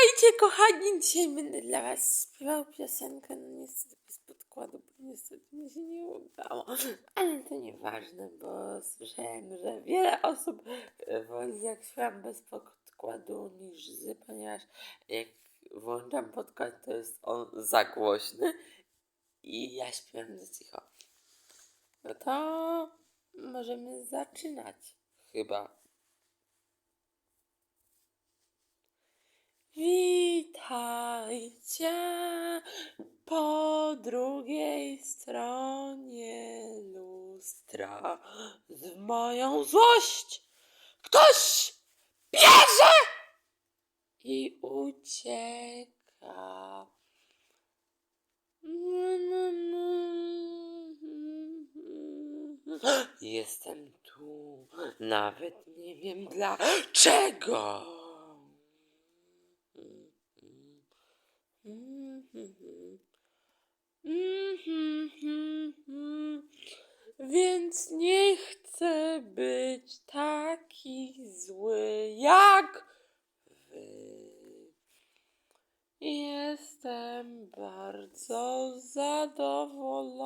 Witajcie kochani, dzisiaj będę dla was śpiewał piosenkę, no niestety bez podkładu, bo niestety mi się nie udało, ale to nieważne, bo słyszałem, że wiele osób e, woli jak śpiewam bez podkładu niż z, ponieważ jak włączam podkład to jest on za głośny i ja śpiewam za cicho. No to możemy zaczynać chyba. Witajcie po drugiej stronie lustra. Z moją złość ktoś bierze i ucieka. Jestem tu, nawet nie wiem dlaczego. Więc nie chcę być taki zły jak wy. Jestem bardzo zadowolony